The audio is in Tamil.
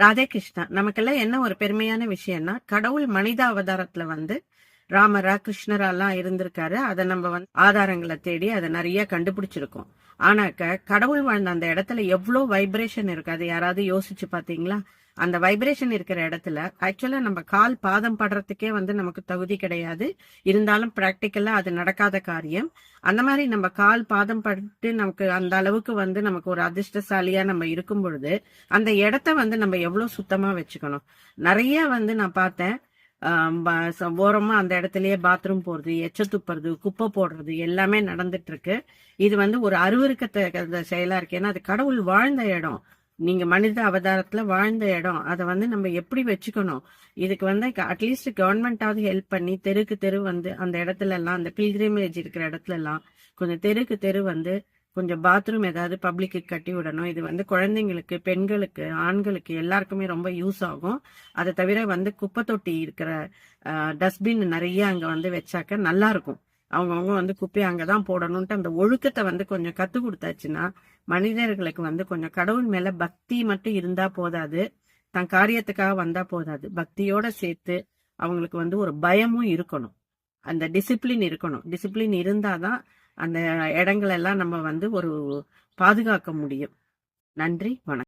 ராதே கிருஷ்ணா நமக்கெல்லாம் என்ன ஒரு பெருமையான விஷயம்னா கடவுள் மனித அவதாரத்துல வந்து ராமரா கிருஷ்ணராலாம் இருந்திருக்காரு. அதை நம்ம வந்து ஆதாரங்களை தேடி அதை நிறைய கண்டுபிடிச்சிருக்கோம். ஆனாக்க கடவுள் வாழ்ந்த அந்த இடத்துல எவ்வளோ வைப்ரேஷன் இருக்கு? யாராவது யோசிச்சு பாத்தீங்களா அந்த வைப்ரேஷன் இருக்கிற இடத்துல ஆக்சுவலா நம்ம கால் பாதம் படுறதுக்கே வந்து நமக்கு தகுதி கிடையாது. இருந்தாலும் பிராக்டிக்கலா அது நடக்காத காரியம். அந்த மாதிரி நம்ம கால் பாதம் பட்டு நமக்கு அந்த அளவுக்கு வந்து நமக்கு ஒரு அதிர்ஷ்டசாலியா நம்ம இருக்கும் பொழுது அந்த இடத்த வந்து நம்ம எவ்வளவு சுத்தமா வச்சுக்கணும்? நிறைய வந்து நான் பார்த்தேன். ஓரமா அந்த இடத்துலயே பாத்ரூம் போறது எச்ச துப்புறது குப்பை போடுறது எல்லாமே நடந்துட்டு இருக்கு இது வந்து ஒரு அருவருக்கத்த செயலா இருக்கு. ஏன்னா அது கடவுள் வாழ்ந்த இடம். நீங்க மனித அவதாரத்துல வாழ்ந்த இடம். அதை வந்து நம்ம எப்படி வச்சுக்கணும்? இதுக்கு வந்து அட்லீஸ்ட் கவர்மெண்டாவது ஹெல்ப் பண்ணி தெருக்கு தெரு வந்து அந்த இடத்துல எல்லாம் அந்த பில்கிரிமேஜ் இருக்கிற இடத்துல எல்லாம் கொஞ்சம் தெருக்கு தெரு வந்து கொஞ்சம் பாத்ரூம் ஏதாவது பப்ளிக்கு கட்டி விடணும். இது வந்து குழந்தைங்களுக்கு பெண்களுக்கு ஆண்களுக்கு எல்லாருக்குமே ரொம்ப யூஸ் ஆகும். அதை தவிர வந்து குப்பை தொட்டி இருக்கிற டஸ்ட்பின் நிறைய அங்கே வந்து வச்சாக்க நல்லா இருக்கும். அவங்கவுங்க வந்து குப்பையை அங்கே தான் போடணுன்ட்டு அந்த ஒழுக்கத்தை வந்து கொஞ்சம் கத்து கொடுத்தாச்சுன்னா மனிதர்களுக்கு வந்து கொஞ்சம் கடவுள் மேல பக்தி மட்டும் இருந்தா போதாது. தன் காரியத்துக்காக வந்தா போதாது. பக்தியோட சேர்த்து அவங்களுக்கு வந்து ஒரு பயமும் இருக்கணும். அந்த டிசிப்ளின் இருக்கணும். டிசிப்ளின் இருந்தாதான் அந்த இடங்களெல்லாம் நம்ம வந்து ஒரு பாதுகாக்க முடியும். நன்றி வணக்கம்.